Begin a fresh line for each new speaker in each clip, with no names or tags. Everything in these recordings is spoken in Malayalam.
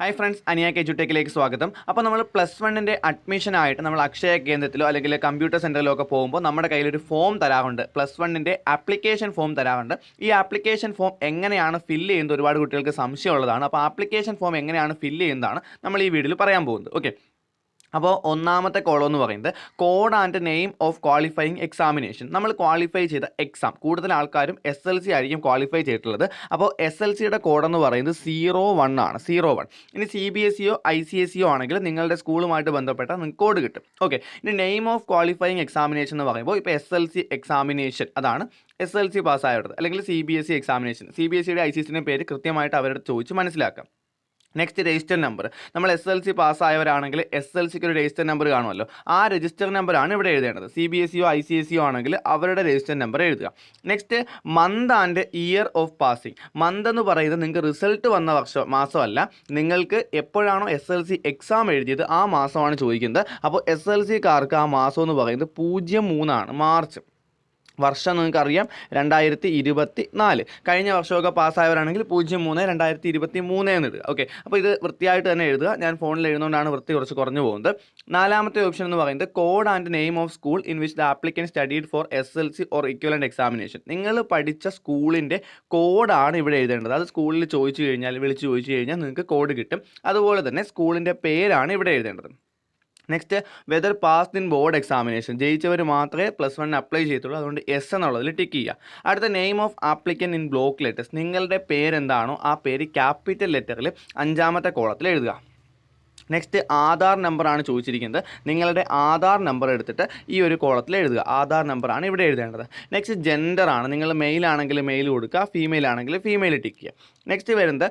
ഹായ് ഫ്രണ്ട്സ് അനിയ കെ ജുട്ടേക്കിലേക്ക് സ്വാഗതം. അപ്പോൾ നമ്മൾ പ്ലസ് വണ്ണിന്റെ അഡ്മിഷനായിട്ട് നമ്മൾ അക്ഷയ കേന്ദ്രത്തിലോ അല്ലെങ്കിൽ കമ്പ്യൂട്ടർ സെന്ററിലോ ഒക്കെ പോകുമ്പോൾ നമ്മുടെ കയ്യിലൊരു ഫോം തരാറുണ്ട്. പ്ലസ് വണ്ണിന്റെ ആപ്ലിക്കേഷൻ ഫോം തരാറുണ്ട്. ഈ ആപ്ലിക്കേഷൻ ഫോം എങ്ങനെയാണ് ഫില്ല് ചെയ്യുന്നത്? ഒരുപാട് കുട്ടികൾക്ക് സംശയമുള്ളതാണ്. അപ്പോൾ ആപ്ലിക്കേഷൻ ഫോം എങ്ങനെയാണ് ഫില്ല് ചെയ്യുന്നതാണ് നമ്മൾ ഈ വീഡിയോയിൽ പറയാൻ പോകുന്നത്. ഓക്കെ അപ്പോൾ ഒന്നാമത്തെ കോളം എന്ന് പറയുന്നത് code and name of qualifying examination നമ്മൾ ക്വാളിഫൈ ചെയ്ത എക്സാം കൂടുതൽ ആൾക്കാരും എസ് എൽ സി ആയിരിക്കും ക്വാളിഫൈ ചെയ്തിട്ടുള്ളത്. അപ്പോൾ എസ് എൽ സിയുടെ കോഡെന്ന് പറയുന്നത് സീറോ വൺ ആണ്. സീറോ വൺ ഇനി സി ബി എസ് സിയോ ഐ സി എസ് സിയോ ആണെങ്കിൽ നിങ്ങളുടെ സ്കൂളുമായിട്ട് ബന്ധപ്പെട്ട നിങ്ങൾക്ക് കോഡ് കിട്ടും. ഓക്കെ ഇനി നെയിം ഓഫ് ക്വാളിഫയിങ് എക്സാമിനേഷൻ എന്ന് പറയുമ്പോൾ ഇപ്പോൾ എസ് എൽ സി എക്സാമിനേഷൻ അതാണ് എസ് എൽ സി പാസ്സായവരുടെ അല്ലെങ്കിൽ C B S C examination C B S സിയുടെ ഐ സി എസിന്റെ പേര് കൃത്യമായിട്ട് അവരുടെ ചോദിച്ച് മനസ്സിലാക്കാം. നെക്സ്റ്റ് രജിസ്റ്റർ നമ്പർ നമ്മൾ എസ് എൽ സി പാസ്സായവരാണെങ്കിൽ എസ് എൽ സിക്ക് ഒരു രജിസ്റ്റർ നമ്പർ കാണുമല്ലോ. ആ രജിസ്റ്റർ നമ്പറാണ് ഇവിടെ എഴുതേണ്ടത്. സി ബി എസ് സിയോ ഐ സി എസ് സിയോ ആണെങ്കിൽ അവരുടെ രജിസ്റ്റർ നമ്പർ എഴുതുക. Next month and year of passing month എന്ന് പറയുന്നത് നിങ്ങൾക്ക് റിസൾട്ട് വന്ന വർഷം മാസമല്ല. നിങ്ങൾക്ക് എപ്പോഴാണോ എസ് എൽ സി എക്സാം എഴുതിയത് ആ മാസമാണ് ചോദിക്കുന്നത്. അപ്പോൾ എസ് എൽ സിക്കാർക്ക് ആ മാസം എന്ന് പറയുന്നത് പൂജ്യം മൂന്നാണ് മാർച്ച്. വർഷം നിങ്ങൾക്ക് അറിയാം രണ്ടായിരത്തി ഇരുപത്തി നാല് കഴിഞ്ഞ വർഷമൊക്കെ പാസ്സായവരാണെങ്കിൽ പൂജ്യം മൂന്ന് രണ്ടായിരത്തി ഇരുപത്തി മൂന്ന് എന്ന് ഇടുക ഓക്കെ അപ്പോൾ ഇത് വൃത്തിയായിട്ട് തന്നെ എഴുതുക. ഞാൻ ഫോണിൽ എഴുതുന്നതുകൊണ്ടാണ് വൃത്തി കുറച്ച് കുറഞ്ഞു പോകുന്നത്. നാലാമത്തെ ഓപ്ഷൻ എന്ന് പറയുന്നത് code and name of school in which the applicant studied for S L C or equivalent examination നിങ്ങൾ പഠിച്ച സ്കൂളിന്റെ കോഡാണ് ഇവിടെ എഴുതേണ്ടത്. അത് സ്കൂളിൽ ചോദിച്ചു കഴിഞ്ഞാൽ വിളിച്ച് ചോദിച്ചു കഴിഞ്ഞാൽ നിങ്ങൾക്ക് കോഡ് കിട്ടും. അതുപോലെ തന്നെ സ്കൂളിന്റെ പേരാണ് ഇവിടെ എഴുതേണ്ടത്. Next whether pass in board examination ജയിച്ചവർ മാത്രമേ പ്ലസ് വൺ അപ്ലൈ ചെയ്യത്തുള്ളൂ. അതുകൊണ്ട് എസ് എന്നുള്ളതിൽ ടിക്ക് ചെയ്യുക. അടുത്ത name of applicant in block letters നിങ്ങളുടെ പേരെന്താണോ ആ പേര് ക്യാപിറ്റൽ ലെറ്ററിൽ അഞ്ചാമത്തെ കോളത്തിൽ എഴുതുക. നെക്സ്റ്റ് ആധാർ നമ്പറാണ് ചോദിച്ചിരിക്കുന്നത്. നിങ്ങളുടെ ആധാർ നമ്പർ എടുത്തിട്ട് ഈ ഒരു കോളത്തിൽ എഴുതുക. ആധാർ നമ്പറാണ് ഇവിടെ എഴുതേണ്ടത്. നെക്സ്റ്റ് ജെൻഡറാണ് നിങ്ങൾ മെയിൽ ആണെങ്കിൽ മെയിൽ കൊടുക്കുക. ഫീമെയിൽ ആണെങ്കിൽ ഫീമെയിൽ ടിക്ക് ചെയ്യുക. നെക്സ്റ്റ് വരുന്നത്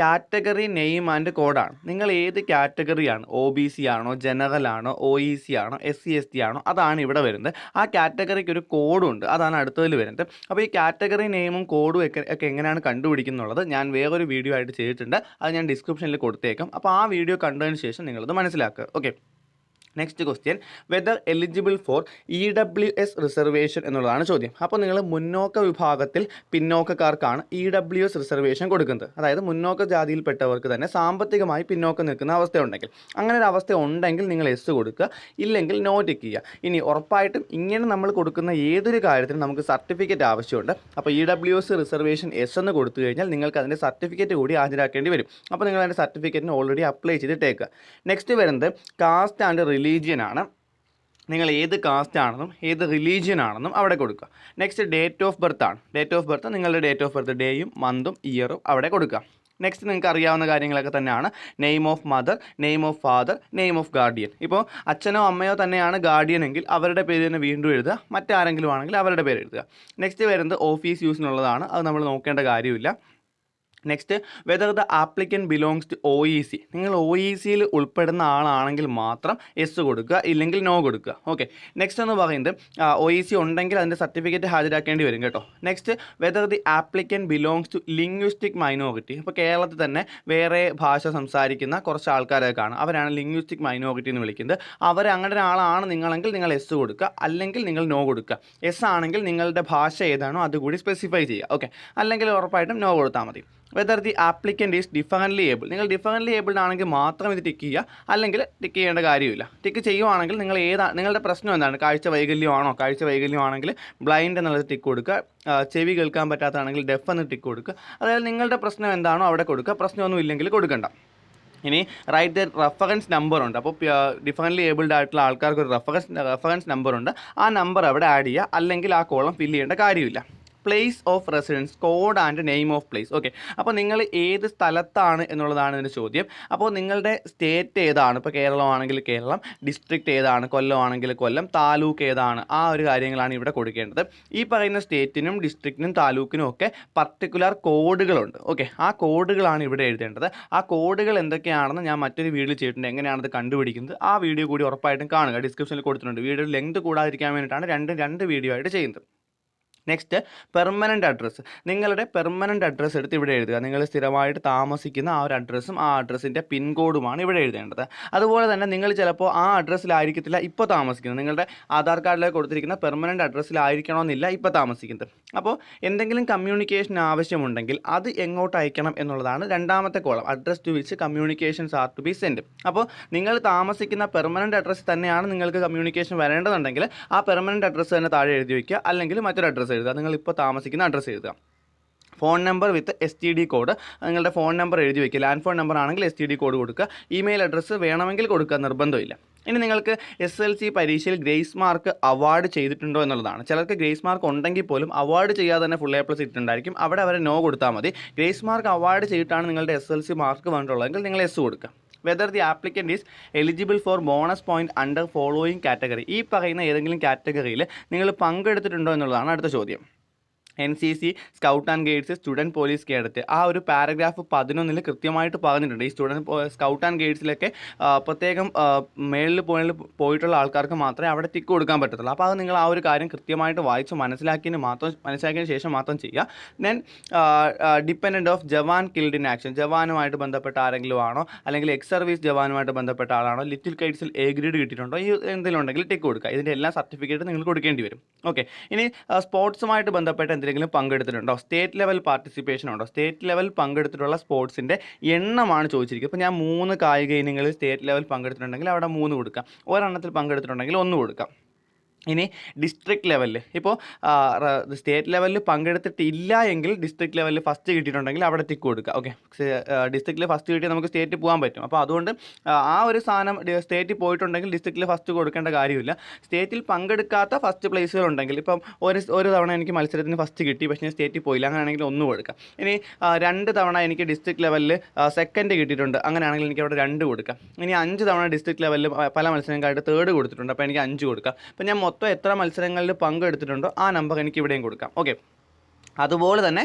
കാറ്റഗറി നെയിം ആൻഡ് കോഡാണ് നിങ്ങൾ ഏത് കാറ്റഗറിയാണ് ഒ ബി സി ആണോ? ജനറൽ ആണോ? ഒ ഇ സി ആണോ? എസ് സി എസ് ടി ആണോ? അതാണ് ഇവിടെ വരുന്നത്. ആ കാറ്റഗറിക്ക് ഒരു കോഡും ഉണ്ട്. അതാണ് അടുത്തതിൽ വരുന്നത്. അപ്പോൾ ഈ കാറ്റഗറി നെയിമും കോഡും ഒക്കെ ഒക്കെ എങ്ങനെയാണ് കണ്ടുപിടിക്കുന്നുള്ളത് ഞാൻ വേറൊരു വീഡിയോ ആയിട്ട് ചെയ്തിട്ടുണ്ട്. അത് ഞാൻ ഡിസ്ക്രിപ്ഷനിൽ കൊടുത്തേക്കാം. അപ്പോൾ ആ വീഡിയോ കണ്ടതിന് ശേഷം നിങ്ങളത് മനസ്സിലാക്കുക. Okay next question whether eligible for E W S reservation എന്നുള്ളതാണ് ചോദ്യം. അപ്പോൾ നിങ്ങൾ മുന്നോക്ക വിഭാഗത്തിൽ പിന്നോക്കക്കാർക്കാണ് ഇ ഡബ്ല്യു എസ് റിസർവേഷൻ കൊടുക്കുന്നത്. അതായത് മുന്നോക്ക ജാതിയിൽപ്പെട്ടവർക്ക് തന്നെ സാമ്പത്തികമായി പിന്നോക്കം നിൽക്കുന്ന അവസ്ഥയുണ്ടെങ്കിൽ. അങ്ങനെ ഒരു അവസ്ഥ ഉണ്ടെങ്കിൽ നിങ്ങൾ എസ് കൊടുക്കുക. ഇല്ലെങ്കിൽ നോ ടിക്ക് ചെയ്യുക. ഇനി ഉറപ്പായിട്ടും ഇങ്ങനെ നമ്മൾ കൊടുക്കുന്ന ഏതൊരു കാര്യത്തിനും നമുക്ക് സർട്ടിഫിക്കറ്റ് ആവശ്യമുണ്ട്. അപ്പോൾ E W S reservation yes എന്ന് കൊടുത്തു കഴിഞ്ഞാൽ നിങ്ങൾക്ക് അതിന്റെ സർട്ടിഫിക്കറ്റ് കൂടി ഹാജരാക്കേണ്ടി വരും. അപ്പോൾ നിങ്ങൾ അതിന്റെ സർട്ടിഫിക്കറ്റിന് ഓൾറെഡി അപ്ലൈ ചെയ്തിട്ടേക്കുക നെക്സ്റ്റ് വരുന്നത് കാസ്റ്റ് ആൻഡ് റിലീജിയൻ ആണ്. നിങ്ങൾ ഏത് കാസ്റ്റ് ആണെന്നും ഏത് റിലീജിയൻ ആണെന്നും അവിടെ കൊടുക്കുക. നെക്സ്റ്റ് ഡേറ്റ് ഓഫ് ബർത്ത് ആണ്. ഡേറ്റ് ഓഫ് ബർത്ത് നിങ്ങളുടെ ഡേറ്റ് ഓഫ് ബർത്ത് ഡേയും മന്തും ഇയറും അവിടെ കൊടുക്കുക. നെക്സ്റ്റ് നിങ്ങൾക്ക് അറിയാവുന്ന കാര്യങ്ങളൊക്കെ തന്നെയാണ്. Name of mother name of father name of guardian ഇപ്പോൾ അച്ഛനോ അമ്മയോ തന്നെയാണ് ഗാർഡിയൻ എങ്കിൽ അവരുടെ പേര് തന്നെ വീണ്ടും എഴുതുക. മറ്റാരെങ്കിലും ആണെങ്കിൽ അവരുടെ പേര് എഴുതുക. നെക്സ്റ്റ് വരുന്നത് ഓഫീസ് യൂസിനുള്ളതാണ് അത് നമ്മൾ നോക്കേണ്ട കാര്യമില്ല. Next whether the applicant belongs to O E C നിങ്ങൾ ഒ ഇ സിയിൽ ഉൾപ്പെടുന്ന ആളാണെങ്കിൽ മാത്രം എസ് കൊടുക്കുക ഇല്ലെങ്കിൽ നോ കൊടുക്കുക. ഓക്കെ നെക്സ്റ്റ് എന്ന് പറയുന്നത് ഒ ഇ സി ഉണ്ടെങ്കിൽ അതിന്റെ സർട്ടിഫിക്കറ്റ് ഹാജരാക്കേണ്ടി വരും കേട്ടോ. Next whether the applicant belongs to linguistic minority ഇപ്പോൾ കേരളത്തിൽ തന്നെ വേറെ ഭാഷ സംസാരിക്കുന്ന കുറച്ച് ആൾക്കാരൊക്കെ കാണും. അവരാണ് ലിംഗ്വിസ്റ്റിക് മൈനോറിറ്റി എന്ന് വിളിക്കുന്നത്. അവർ അങ്ങനെ ഒരാളാണ് നിങ്ങളെങ്കിൽ നിങ്ങൾ എസ് കൊടുക്കുക അല്ലെങ്കിൽ നിങ്ങൾ നോ കൊടുക്കുക. എസ് ആണെങ്കിൽ നിങ്ങളുടെ ഭാഷ ഏതാണോ അതുകൂടി സ്പെസിഫൈ ചെയ്യുക. ഓക്കെ അല്ലെങ്കിൽ ഉറപ്പായിട്ടും നോ കൊടുത്താൽ മതി. Whether the applicant is differently able നിങ്ങൾ ഡിഫറന്റ്ലി ഏബിൾഡ് ആണെങ്കിൽ മാത്രം ഇത് ടിക്ക് ചെയ്യുക അല്ലെങ്കിൽ ടിക്ക് ചെയ്യേണ്ട കാര്യമില്ല. ടിക്ക് ചെയ്യുവാണെങ്കിൽ നിങ്ങൾ ഏതാ നിങ്ങളുടെ പ്രശ്നം എന്താണ്? കാഴ്ച വൈകല്യമാണോ? കാഴ്ച വൈകല്യമാണെങ്കിൽ ബ്ലൈൻഡ് എന്നുള്ളത് ടിക്ക് കൊടുക്കുക ചെവി കേൾക്കാൻ പറ്റാത്തതാണെങ്കിൽ ഡെഫ് എന്ന് ടിക്ക് കൊടുക്കുക. അതായത് നിങ്ങളുടെ പ്രശ്നം എന്താണോ അവിടെ കൊടുക്കുക പ്രശ്നമൊന്നും ഇല്ലെങ്കിൽ കൊടുക്കണ്ട. ഇനി റൈറ്റ് ദ റെഫറൻസ് നമ്പർ ഉണ്ട്. അപ്പോൾ ഡിഫറന്റ്ലി ഏബിൾഡ് ആയിട്ടുള്ള ആൾക്കാർക്ക് ഒരു റെഫറൻസ് റെഫറൻസ് നമ്പർ ഉണ്ട്. ആ നമ്പർ അവിടെ ആഡ് ചെയ്യുക അല്ലെങ്കിൽ ആ കോളം ഫില്ല് ചെയ്യേണ്ട കാര്യമില്ല. Place of residence code and name of place okay അപ്പോൾ നിങ്ങൾ ഏത് സ്ഥലത്താണ് എന്നുള്ളതാണ് ഇതിന്റെ ചോദ്യം. അപ്പോൾ നിങ്ങളുടെ സ്റ്റേറ്റ് ഏതാണ്? ഇപ്പോൾ കേരളമാണെങ്കിൽ കേരളം ഡിസ്ട്രിക്റ്റ് ഏതാണ്? കൊല്ലമാണെങ്കിൽ കൊല്ലം താലൂക്ക് ഏതാണ്? ആ ഒരു കാര്യങ്ങളാണ് ഇവിടെ കൊടുക്കേണ്ടത്. ഈ പറയുന്ന സ്റ്റേറ്റിനും ഡിസ്ട്രിക്റ്റിനും താലൂക്കിനും ഒക്കെ പർട്ടിക്കുലർ കോഡുകളുണ്ട് ഓക്കെ ആ കോഡുകളാണ് ഇവിടെ എഴുതേണ്ടത്. ആ കോഡുകൾ എന്തൊക്കെയാണെന്ന് ഞാൻ മറ്റൊരു വീഡിയോ ചെയ്തിട്ടുണ്ട്. എങ്ങനെയാണത് കണ്ടുപിടിക്കുന്നത്? ആ വീഡിയോ കൂടി ഉറപ്പായിട്ടും കാണുക. ഡിസ്ക്രിപ്ഷനിൽ കൊടുത്തിട്ടുണ്ട്. വീഡിയോ ലെങ്ത് കൂടാതിരിക്കാൻ വേണ്ടിയിട്ടാണ് രണ്ട് രണ്ട് വീഡിയോ ആയിട്ട് ചെയ്യുന്നത്. നെക്സ്റ്റ് പെർമനന്റ് അഡ്രസ്സ് നിങ്ങളുടെ പെർമനന്റ് അഡ്രസ്സ് എടുത്ത് ഇവിടെ എഴുതുക. നിങ്ങൾ സ്ഥിരമായിട്ട് താമസിക്കുന്ന ആ ഒരു അഡ്രസ്സും ആ അഡ്രസ്സിന്റെ പിൻകോഡുമാണ് ഇവിടെ എഴുതേണ്ടത്. അതുപോലെ തന്നെ നിങ്ങൾ ചിലപ്പോൾ ആ അഡ്രസ്സിലായിരിക്കത്തില്ല ഇപ്പോൾ താമസിക്കുന്നത്. നിങ്ങളുടെ ആധാർ കാർഡിലേക്ക് കൊടുത്തിരിക്കുന്ന പെർമനന്റ് അഡ്രസ്സിലായിരിക്കണമെന്നില്ല ഇപ്പോൾ താമസിക്കുന്നത്. അപ്പോൾ എന്തെങ്കിലും കമ്മ്യൂണിക്കേഷൻ ആവശ്യമുണ്ടെങ്കിൽ അത് എങ്ങോട്ട് അയക്കണം എന്നുള്ളതാണ് രണ്ടാമത്തെ column address to which communications are to be send അപ്പോൾ നിങ്ങൾ താമസിക്കുന്ന പെർമനന്റ് അഡ്രസ്സ് തന്നെയാണ് നിങ്ങൾക്ക് കമ്മ്യൂണിക്കേഷൻ വരേണ്ടതുണ്ടെങ്കിൽ ആ പെർമനന്റ് അഡ്രസ്സ് തന്നെ താഴെ എഴുതി വയ്ക്കുക. അല്ലെങ്കിൽ മറ്റൊരു അഡ്രസ്സ് എഴുതുക. നിങ്ങൾ ഇപ്പോൾ താമസിക്കുന്ന അഡ്രസ്സ് എഴുതുക. Phone number with S T D code നിങ്ങളുടെ ഫോൺ നമ്പർ എഴുതി വയ്ക്കുക ലാൻഡ് ഫോൺ നമ്പർ ആണെങ്കിൽ എസ് ടി ഡി കോഡ് കൊടുക്കുക. ഇമെയിൽ അഡ്രസ്സ് വേണമെങ്കിൽ കൊടുക്കുക. നിർബന്ധമില്ല. ഇനി നിങ്ങൾക്ക് എസ് എൽ സി പരീക്ഷയിൽ ഗ്രേസ് മാർക്ക് അവാർഡ് ചെയ്തിട്ടുണ്ടോ എന്നുള്ളതാണ്. ചിലർക്ക് ഗ്രേസ് മാർക്ക് ഉണ്ടെങ്കിൽ പോലും അവാർഡ് ചെയ്യാതെ തന്നെ ഫുൾ എ പ്ലസ് ഇട്ടിട്ടുണ്ടായിരിക്കും. അവിടെ അവരെ നോ കൊടുത്താൽ മതി. ഗ്രേസ് മാർക്ക് അവാർഡ് ചെയ്തിട്ടാണ് നിങ്ങളുടെ എസ് എൽ സി മാർക്ക് വന്നിട്ടുള്ളതെങ്കിൽ നിങ്ങൾ എസ് കൊടുക്കുക. Whether the applicant is eligible for bonus point under following category ഈ പറയുന്ന ഏതെങ്കിലും കാറ്റഗറിയിൽ നിങ്ങൾ പങ്കെടുത്തിട്ടുണ്ടോ എന്നുള്ളതാണ് അടുത്ത ചോദ്യം. N C C scout and guides student police cadet. ആ ഒരു പാരഗ്രാഫ് പതിനൊന്നിൽ കൃത്യമായിട്ട് പറഞ്ഞിട്ടുണ്ട്. ഈ സ്റ്റുഡന്റ് സ്കൗട്ട് ആൻഡ് ഗൈഡ്സിലൊക്കെ പ്രത്യേകം മേളിൽ പോയി പോയിട്ടുള്ള ആൾക്കാർക്ക് മാത്രമേ അവിടെ ടിക്ക് കൊടുക്കാൻ പറ്റത്തുള്ളൂ. അപ്പോൾ അത് നിങ്ങൾ ആ ഒരു കാര്യം കൃത്യമായിട്ട് വായിച്ച് മനസ്സിലാക്കിയതിന് മാത്രം മനസ്സിലാക്കിയതിന് ശേഷം മാത്രം ചെയ്യുക. Then dependent of jawan killed in action ജവാനുമായിട്ട് ബന്ധപ്പെട്ട ആരെങ്കിലും ആണോ അല്ലെങ്കിൽ എക്സ് സർവീസ് ജവാനുമായിട്ട് ബന്ധപ്പെട്ട ആളാണോ ലിറ്റിൽ കൈറ്റ്സിൽ എ ഗ്രേഡ് കിട്ടിയിട്ടുണ്ടോ ഈ എന്തെങ്കിലും ഉണ്ടെങ്കിൽ ടിക്ക് കൊടുക്കുക. ഇതിന്റെ എല്ലാ സർട്ടിഫിക്കറ്റ് നിങ്ങൾ കൊടുക്കേണ്ടി വരും. ഓക്കെ ഇനി സ്പോർട്സുമായിട്ട് ബന്ധപ്പെട്ട് എന്തെങ്കിലും പങ്കെടുത്തിട്ടുണ്ടോ? സ്റ്റേറ്റ് ലെവൽ പാർട്ടിസിപ്പേഷൻ ഉണ്ടോ? സ്റ്റേറ്റ് ലെവൽ പങ്കെടുത്തിട്ടുള്ള സ്പോർട്സിന്റെ എണ്ണമാണ് ചോദിച്ചിരിക്കുക ഇപ്പോൾ ഞാൻ മൂന്ന് കായിക ഇനങ്ങളിൽ സ്റ്റേറ്റ് ലെവൽ പങ്കെടുത്തിട്ടുണ്ടെങ്കിൽ അവിടെ മൂന്ന് കൊടുക്കാം. ഒരെണ്ണത്തിൽ പങ്കെടുത്തിട്ടുണ്ടെങ്കിൽ ഒന്ന് കൊടുക്കാം. ഇനി ഡിസ്ട്രിക്ട് ലെവലിൽ ഇപ്പോൾ സ്റ്റേറ്റ് ലെവലിൽ പങ്കെടുത്തിട്ടില്ല എങ്കിൽ ഡിസ്ട്രിക്ട് ലെവലിൽ ഫസ്റ്റ് കിട്ടിയിട്ടുണ്ടെങ്കിൽ അവിടെ ടിക്ക് കൊടുക്കുക. ഓക്കെ ഡിസ്ട്രിക്റ്റിൽ ഫസ്റ്റ് കിട്ടിയാൽ നമുക്ക് സ്റ്റേറ്റ് പോകാൻ പറ്റും. അപ്പോൾ അതുകൊണ്ട് ആ, ഒരു സാധനം സ്റ്റേറ്റിൽ പോയിട്ടുണ്ടെങ്കിൽ ഡിസ്ട്രിക്റ്റിൽ ഫസ്റ്റ് കൊടുക്കേണ്ട കാര്യമില്ല. സ്റ്റേറ്റിൽ പങ്കെടുക്കാത്ത ഫസ്റ്റ് പ്ലേസുകൾ ഉണ്ടെങ്കിൽ ഇപ്പം ഒരു ഒരു തവണ എനിക്ക് മത്സരത്തിന് ഫസ്റ്റ് കിട്ടി പക്ഷേ ഞാൻ സ്റ്റേറ്റിൽ പോയില്ല. അങ്ങനെയാണെങ്കിൽ ഒന്ന് കൊടുക്കാം. ഇനി രണ്ട് തവണ എനിക്ക് ഡിസ്ട്രിക്ട് ലെവലിൽ സെക്കൻഡ് കിട്ടിയിട്ടുണ്ട്. അങ്ങനെയാണെങ്കിൽ എനിക്ക് അവിടെ രണ്ട് കൊടുക്കാം. ഇനി അഞ്ച് തവണ ഡിസ്ട്രിക്ട് ലെവലിൽ പല മത്സരങ്ങൾക്കായിട്ട് തേർഡ് കൊടുത്തിട്ടുണ്ട്. അപ്പോൾ എനിക്ക് അഞ്ച് കൊടുക്കാം. അപ്പോൾ ഞാൻ മൊത്തം എത്ര മത്സരങ്ങളിൽ പങ്കെടുത്തിട്ടുണ്ടോ ആ നമ്പർ എനിക്ക് ഇവിടെയും കൊടുക്കാം. ഓക്കെ അതുപോലെ തന്നെ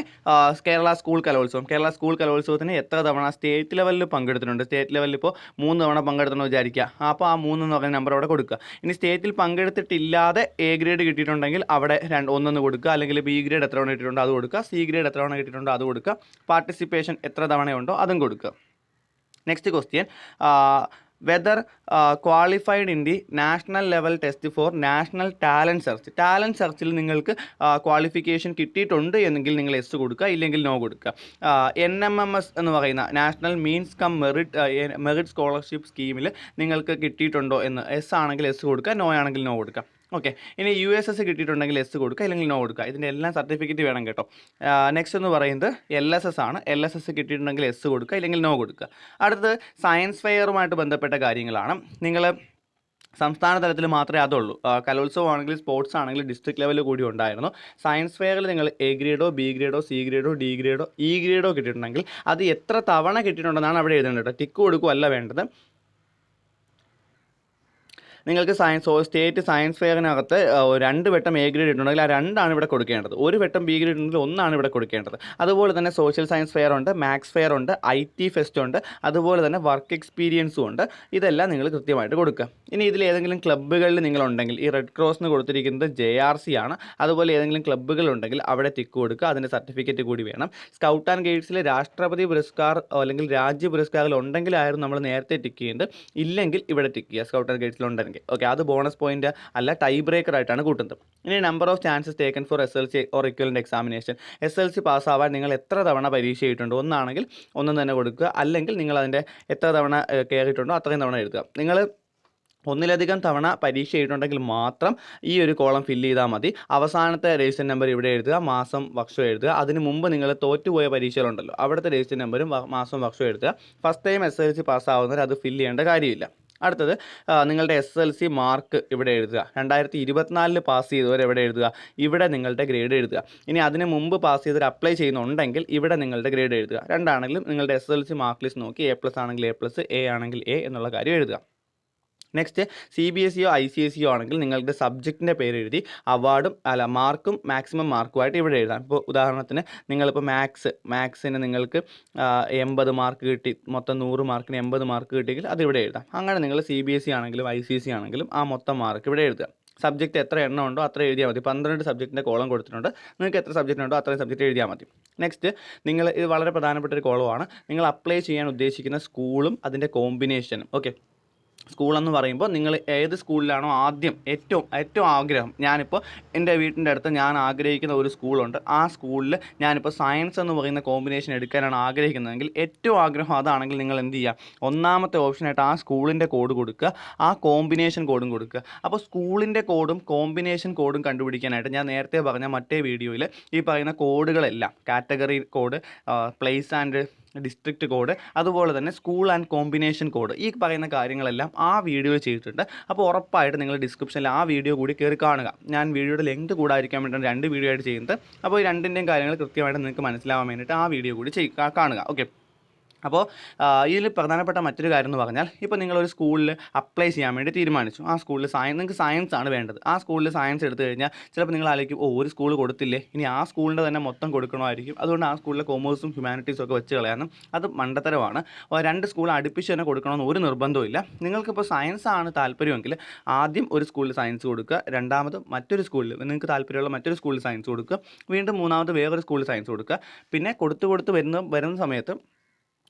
കേരള സ്കൂൾ കലോത്സവം. കേരള സ്കൂൾ കലോത്സവത്തിന് എത്ര തവണ സ്റ്റേറ്റ് ലെവലിൽ പങ്കെടുത്തിട്ടുണ്ട്? സ്റ്റേറ്റ് ലെവലിൽ ഇപ്പോൾ മൂന്ന് തവണ പങ്കെടുത്തെന്ന് വിചാരിക്കുക. അപ്പോൾ ആ മൂന്ന് എന്ന് പറയുന്ന നമ്പർ അവിടെ കൊടുക്കുക. ഇനി സ്റ്റേറ്റിൽ പങ്കെടുത്തിട്ടില്ലാതെ എ ഗ്രേഡ് കിട്ടിയിട്ടുണ്ടെങ്കിൽ അവിടെ രണ്ട് ഒന്നൊന്ന് കൊടുക്കുക. അല്ലെങ്കിൽ ബി ഗ്രേഡ് എത്ര തവണ കിട്ടിയിട്ടുണ്ടോ അത് കൊടുക്കുക. സി ഗ്രേഡ് എത്ര തവണ കിട്ടിയിട്ടുണ്ടോ അത് കൊടുക്കുക. പാർട്ടിസിപ്പേഷൻ എത്ര തവണയുണ്ടോ അതും കൊടുക്കുക. Next question whether qualified in the national level test for national talent search talent സെർച്ചിൽ നിങ്ങൾക്ക് ക്വാളിഫിക്കേഷൻ കിട്ടിയിട്ടുണ്ട് എന്നെങ്കിൽ നിങ്ങൾ എസ് കൊടുക്കുക ഇല്ലെങ്കിൽ നോ കൊടുക്കുക. എൻ എം എം എസ് എന്ന് പറയുന്ന national means cum merit merit scholarship സ്കീമിൽ നിങ്ങൾക്ക് കിട്ടിയിട്ടുണ്ടോ എന്ന് എസ് ആണെങ്കിൽ എസ് കൊടുക്കുക നോ ആണെങ്കിൽ നോ കൊടുക്കുക. ഓക്കെ. ഇനി യു എസ് എസ് കിട്ടിയിട്ടുണ്ടെങ്കിൽ എസ് കൊടുക്കുക അല്ലെങ്കിൽ നോ കൊടുക്കുക ഇതിന്റെ എല്ലാം സർട്ടിഫിക്കറ്റ് വേണം കേട്ടോ. നെക്സ്റ്റ് എന്ന് പറയുന്നത് എൽ എസ് എസ് ആണ്. എൽ എസ് എസ് കിട്ടിയിട്ടുണ്ടെങ്കിൽ എസ് കൊടുക്കുക അല്ലെങ്കിൽ നോ കൊടുക്കുക അടുത്തത് സയൻസ് ഫെയറുമായിട്ട് ബന്ധപ്പെട്ട കാര്യങ്ങളാണ്. നിങ്ങൾ സംസ്ഥാന തലത്തിൽ മാത്രമേ അതുള്ളൂ. കലോത്സവം ആണെങ്കിലും സ്പോർട്സ് ആണെങ്കിൽ ഡിസ്ട്രിക്ട് ലെവലിൽ കൂടി ഉണ്ടായിരുന്നു. സയൻസ് ഫെയറിൽ നിങ്ങൾ എ ഗ്രേഡോ ബി ഗ്രേഡോ സി ഗ്രേഡോ ഡി ഗ്രേഡോ ഇ ഗ്രേഡോ കിട്ടിയിട്ടുണ്ടെങ്കിൽ അത് എത്ര തവണ കിട്ടിയിട്ടുണ്ടെന്നാണ് അവിടെ എഴുതേണ്ടത് ടിക്ക് കൊടുക്കുകയല്ല വേണ്ടത്. നിങ്ങൾക്ക് സയൻസ് സ്റ്റേറ്റ് സയൻസ് ഫെയറിനകത്ത് രണ്ട് വട്ടം എ ഗ്രേഡ് ഇട്ടുണ്ടെങ്കിൽ ആ രണ്ടാണ് ഇവിടെ കൊടുക്കേണ്ടത്. ഒരു വട്ടം ബി ഗ്രേഡ് ഉണ്ടെങ്കിൽ ഒന്നാണ് ഇവിടെ കൊടുക്കേണ്ടത്. അതുപോലെ തന്നെ സോഷ്യൽ സയൻസ് ഫെയർ ഉണ്ട് മാത്സ് ഫെയർ ഉണ്ട് ഐ ടി ഫെസ്റ്റ് ഉണ്ട് അതുപോലെ തന്നെ വർക്ക് എക്സ്പീരിയൻസും ഉണ്ട്. ഇതെല്ലാം നിങ്ങൾ കൃത്യമായിട്ട് കൊടുക്കുക. ഇനി ഇതിൽ ഏതെങ്കിലും ക്ലബ്ബുകളിൽ നിങ്ങളുണ്ടെങ്കിൽ ഈ റെഡ് ക്രോസിന് കൊടുത്തിരിക്കുന്നത് ജെ ആർ സി ആണ്. അതുപോലെ ഏതെങ്കിലും ക്ലബ്ബുകൾ ഉണ്ടെങ്കിൽ അവിടെ തിക്ക് കൊടുക്കുക അതിന്റെ സർട്ടിഫിക്കറ്റ് കൂടി വേണം. സ്കൗട്ട് ആൻഡ് ഗൈഡ്സിലെ രാഷ്ട്രപതി പുരസ്കാർ അല്ലെങ്കിൽ രാജ്യ പുരസ്കാരങ്ങൾ ഉണ്ടെങ്കിലായിരുന്നു നമ്മൾ നേരത്തെ ടിക്ക് ചെയ്യുന്നത്. ഇല്ലെങ്കിൽ ഇവിടെ ടിക്ക് ചെയ്യുക സ്കൗട്ട് ആൻഡ് ഗൈഡ്സിൽ ഉണ്ടെങ്കിൽ. ഓക്കെ അത് ബോണസ് പോയിന്റ് അല്ല ടൈ ബ്രേക്കർ ആയിട്ടാണ് കൂട്ടുന്നത്. ഇനി number of chances taken for S L C or equivalent examination S L C പാസ്സാവാൻ നിങ്ങൾ എത്ര തവണ പരീക്ഷ ചെയ്തിട്ടുണ്ട് ഒന്നാണെങ്കിൽ ഒന്നും തന്നെ കൊടുക്കുക. അല്ലെങ്കിൽ നിങ്ങൾ അതിന്റെ എത്ര തവണ കയറിയിട്ടുണ്ടോ അത്രയും തവണ എഴുതുക. നിങ്ങൾ ഒന്നിലധികം തവണ പരീക്ഷ ചെയ്തിട്ടുണ്ടെങ്കിൽ മാത്രം ഈ ഒരു കോളം ഫില്ല് ചെയ്താൽ മതി. അവസാനത്തെ രജിസ്റ്റർ നമ്പർ ഇവിടെ എഴുതുക മാസം വർഷം എഴുതുക. അതിന് മുമ്പ് നിങ്ങൾ തോറ്റുപോയ പരീക്ഷകളുണ്ടല്ലോ. അവിടുത്തെ രജിസ്റ്റർ നമ്പറും മാസം മാസവും വർഷവും എഴുതുക. First time S L C പാസ്സാവുന്നവർ അത് ഫില്ല് ചെയ്യേണ്ട കാര്യമില്ല. അടുത്തത് നിങ്ങളുടെ എസ് എൽ സി മാർക്ക് ഇവിടെ എഴുതുക. രണ്ടായിരത്തി ഇരുപത്തിനാലിൽ പാസ് ചെയ്തവർ എവിടെ എഴുതുക? ഇവിടെ നിങ്ങളുടെ ഗ്രേഡ് എഴുതുക. ഇനി അതിന് മുമ്പ് പാസ് ചെയ്തവർ അപ്ലൈ ചെയ്യുന്നുണ്ടെങ്കിൽ ഇവിടെ നിങ്ങളുടെ ഗ്രേഡ് എഴുതുക. രണ്ടാണെങ്കിലും നിങ്ങളുടെ S L C mark list നോക്കി എ പ്ലസ് ആണെങ്കിൽ എ പ്ലസ് എ ആണെങ്കിൽ എ എന്നുള്ള കാര്യം എഴുതുക. നെക്സ്റ്റ് സി ബി എസ് സിയോ ഐ സി എസ് സിയോ ആണെങ്കിൽ നിങ്ങളുടെ സബ്ജക്റ്റിന്റെ പേര് എഴുതി അവാർഡും അല്ല മാർക്കും മാക്സിമം മാർക്കുമായിട്ട് ഇവിടെ എഴുതാം. ഇപ്പോൾ ഉദാഹരണത്തിന് നിങ്ങളിപ്പോൾ മാത്സ് മാത്സിന് നിങ്ങൾക്ക് എൺപത് മാർക്ക് കിട്ടി മൊത്തം നൂറ് മാർക്കിന് എൺപത് മാർക്ക് കിട്ടിയെങ്കിൽ അത് ഇവിടെ എഴുതാം. അങ്ങനെ നിങ്ങൾ സി ബി എസ് സി ആണെങ്കിലും ഐ സി എസ് സി ആണെങ്കിലും ആ മൊത്തം മാർക്ക് ഇവിടെ എഴുതുക. സബ്ജക്റ്റ് എത്ര എണ്ണം ഉണ്ടോ അത്ര എഴുതിയാൽ മതി. പന്ത്രണ്ട് സബ്ജക്റ്റിന്റെ കോളം കൊടുത്തിട്ടുണ്ട്. നിങ്ങൾക്ക് എത്ര സബ്ജക്റ്റ് ഉണ്ടോ അത്രയും സബ്ജക്റ്റ് എഴുതിയാൽ മതി. നെക്സ്റ്റ് നിങ്ങൾ ഇത് വളരെ പ്രധാനപ്പെട്ട ഒരു കോളമാണ് നിങ്ങൾ അപ്ലൈ ചെയ്യാൻ ഉദ്ദേശിക്കുന്ന സ്കൂളും അതിന്റെ കോമ്പിനേഷനും ഓക്കെ സ്കൂളെന്ന് പറയുമ്പോൾ നിങ്ങൾ ഏത് സ്കൂളിലാണോ ആദ്യം ഏറ്റവും ഏറ്റവും ആഗ്രഹം. ഞാനിപ്പോൾ എന്റെ വീട്ടിന്റെ അടുത്ത് ഞാൻ ആഗ്രഹിക്കുന്ന ഒരു സ്കൂളുണ്ട്. ആ സ്കൂളിൽ ഞാനിപ്പോൾ സയൻസ് എന്ന് പറയുന്ന കോമ്പിനേഷൻ എടുക്കാനാണ് ആഗ്രഹിക്കുന്നതെങ്കിൽ ഏറ്റവും ആഗ്രഹം അതാണെങ്കിൽ നിങ്ങൾ എന്ത് ചെയ്യുക? ഒന്നാമത്തെ ഓപ്ഷനായിട്ട് ആ സ്കൂളിന്റെ കോഡ് കൊടുക്കുക. ആ കോമ്പിനേഷൻ കോഡും കൊടുക്കുക. അപ്പോൾ സ്കൂളിന്റെ കോഡും കോമ്പിനേഷൻ കോഡും കണ്ടുപിടിക്കാനായിട്ട് ഞാൻ നേരത്തെ പറഞ്ഞ മറ്റേ വീഡിയോയിൽ ഈ പറയുന്ന കോഡുകളെല്ലാം category code place and district code അതുപോലെ തന്നെ സ്കൂൾ ആൻഡ് കോമ്പിനേഷൻ കോഡ് ഈ പറയുന്ന കാര്യങ്ങളെല്ലാം ആ വീഡിയോ ചെയ്തിട്ടുണ്ട്. അപ്പോൾ ഉറപ്പായിട്ട് നിങ്ങൾ ഡിസ്ക്രിപ്ഷനിൽ ആ വീഡിയോ കൂടി കയറി കാണുക. ഞാൻ വീഡിയോയുടെ ലെങ്ത് കൂടാതിരിക്കാൻ വേണ്ടിയിട്ടാണ് രണ്ട് വീഡിയോ ആയിട്ട് ചെയ്യുന്നത്. അപ്പോൾ ഈ രണ്ടിന്റെയും കാര്യങ്ങൾ കൃത്യമായിട്ട് നിങ്ങൾക്ക് മനസ്സിലാവാൻ വേണ്ടിയിട്ട് ആ വീഡിയോ കൂടി ചെയ്യുക കാണുക. ഓക്കെ അപ്പോൾ ഇതിൽ പ്രധാനപ്പെട്ട മറ്റൊരു കാര്യം എന്ന് പറഞ്ഞാൽ ഇപ്പോൾ നിങ്ങളൊരു സ്കൂളിൽ അപ്ലൈ ചെയ്യാൻ വേണ്ടി തീരുമാനിച്ചു. ആ സ്കൂളിൽ സയൻസ് നിങ്ങൾക്ക് സയൻസ് ആണ് വേണ്ടത്. ആ സ്കൂളിൽ സയൻസ് എടുത്തു കഴിഞ്ഞാൽ ചിലപ്പോൾ നിങ്ങൾ ആലോചിക്കും ഓ ഒരു സ്കൂൾ കൊടുത്തില്ലേ? ഇനി ആ സ്കൂളിന്റെ തന്നെ മൊത്തം കൊടുക്കണമായിരിക്കും. അതുകൊണ്ട് ആ സ്കൂളിലെ കോമേഴ്സും ഹ്യൂമാനിറ്റീസും ഒക്കെ വെച്ച് കളയാനും അത് മണ്ടത്തരമാണ്. രണ്ട് സ്കൂൾ അടുപ്പിച്ച് തന്നെ കൊടുക്കണമെന്ന് ഒരു നിർബന്ധവും നിങ്ങൾക്കിപ്പോൾ സയൻസ് ആണ് താല്പര്യമെങ്കിൽ ആദ്യം ഒരു സ്കൂളിൽ സയൻസ് കൊടുക്കുക രണ്ടാമത് മറ്റൊരു സ്കൂളിൽ നിങ്ങൾക്ക് താല്പര്യമുള്ള മറ്റൊരു സ്കൂളിൽ സയൻസ് കൊടുക്കുക വീണ്ടും മൂന്നാമത് വേറൊരു സ്കൂളിൽ സയൻസ് കൊടുക്കുക. പിന്നെ കൊടുത്തു കൊടുത്ത് വരുന്ന വരുന്ന സമയത്ത്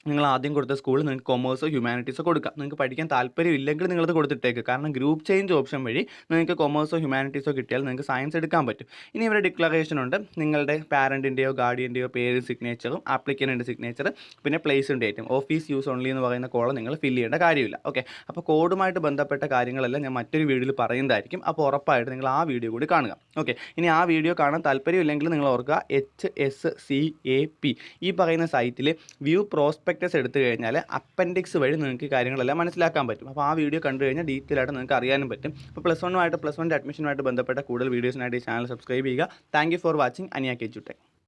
നിങ്ങൾ ആദ്യം കൊടുത്ത സ്കൂളിൽ നിങ്ങൾക്ക് കൊമേഴ്സോ ഹ്യൂമാനിറ്റീസോ കൊടുക്കാം. നിങ്ങൾക്ക് പഠിക്കാൻ താല്പര്യം ഇല്ലെങ്കിൽ നിങ്ങളത് കൊടുത്തിട്ടേക്ക്. കാരണം ഗ്രൂപ്പ് ചേഞ്ച് ഓപ്ഷൻ വഴി നിങ്ങൾക്ക് കൊമേഴ്സോ ഹ്യൂമാനിറ്റീസോ കിട്ടിയാൽ നിങ്ങൾക്ക് സയൻസ് എടുക്കാൻ പറ്റും. ഇനി ഇവിടെ ഡിക്ലറേഷൻ ഉണ്ട്. നിങ്ങളുടെ പാരന്റിന്റെയോ ഗാർഡിയന്റെയോ പേര് സിഗ്നേച്ചറും ആപ്ലിക്കന്റെ സിഗ്നേച്ചർ പിന്നെ പ്ലേസും ഡേറ്റും ഓഫീസ് യൂസ് ഓൺലി എന്ന് പറയുന്ന കോളം നിങ്ങൾ ഫില്ല് ചെയ്യേണ്ട കാര്യമില്ല. ഓക്കെ അപ്പോൾ കോഡുമായിട്ട് ബന്ധപ്പെട്ട കാര്യങ്ങളെല്ലാം ഞാൻ മറ്റൊരു വീഡിയോയിൽ പറയുന്നതായിരിക്കും. അപ്പോൾ ഉറപ്പായിട്ട് നിങ്ങൾ ആ വീഡിയോ കൂടി കാണുക. ഓക്കെ ഇനി ആ വീഡിയോ കാണാൻ താല്പര്യമില്ലെങ്കിൽ നിങ്ങൾ ഓർക്കുക H S C A P ഈ പറയുന്ന സൈറ്റിൽ വ്യൂ പ്രോസ്പെക്ടസ് എടുത്തു കഴിഞ്ഞാൽ അപ്പൻഡിക്സ് വഴി നിങ്ങൾക്ക് കാര്യങ്ങളെല്ലാം മനസ്സിലാക്കാൻ പറ്റും. അപ്പോൾ ആ വീഡിയോ കണ്ടു കഴിഞ്ഞാൽ ഡീറ്റെയിൽ ആയിട്ട് നിങ്ങൾക്ക് അറിയാനും പറ്റും. അപ്പോൾ പ്ലസ് വണ്ണുമായിട്ട് പ്ലസ് വണ്ണിന്റെ അഡ്മിഷനുമായിട്ട് ബന്ധപ്പെട്ട കൂടുതൽ വീഡിയോസിനായിട്ട് ഈ ചാനൽ സബ്സ്ക്രൈബ് ചെയ്യുക. താങ്ക് ഫോർ വാച്ചിങ് അനിയ കെച്ചുട്ടെ